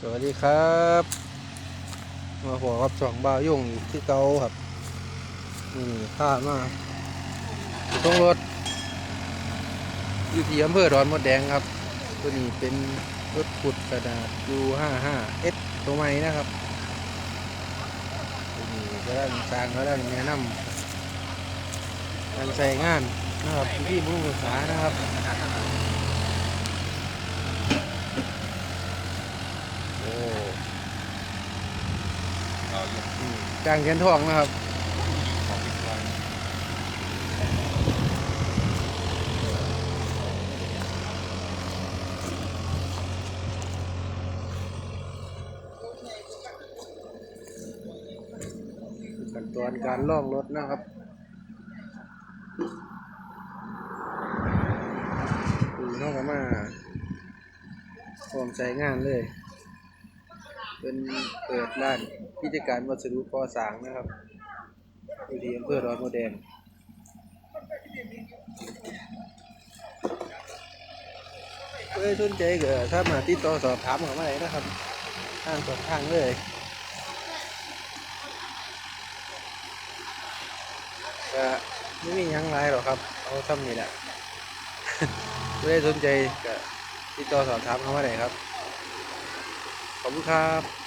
สวัสดีครับ มาหัวกับสองบาวยุ่งอีกที่เกาครับนี่พามาอยู่ตรงรถอยู่ที่อำเภอดอนมดแดงครับ ตัวนี้เป็นรถขุดกระดาษ U55S ตัวใหม่นะครับตัวนี้ก็ได้สร้างก็ได้แนะนำการใช้งานนะครับที่มือภาษานะครับ โอ้อืม จ้างเขียนทองนะครับขั้นตอนการล่องรถนะครับคือน้องก็มาพร้อมใช้งานเลย เป็นเปิดร้านกิจการวัสดุก่อสร้างนะครับอยู่ที่อำเภอดอนโมแดงเอ้ยสนใจก็ถ้ามาติดต่อสอบถามเขามาได้นะครับทางสองทางเลยก็ไม่มียังไรหรอกครับเอาทำนี่แหละไม่ได้สนใจก็ติดต่อสอบถามเขามาได้ครับ ขอบคุณครับ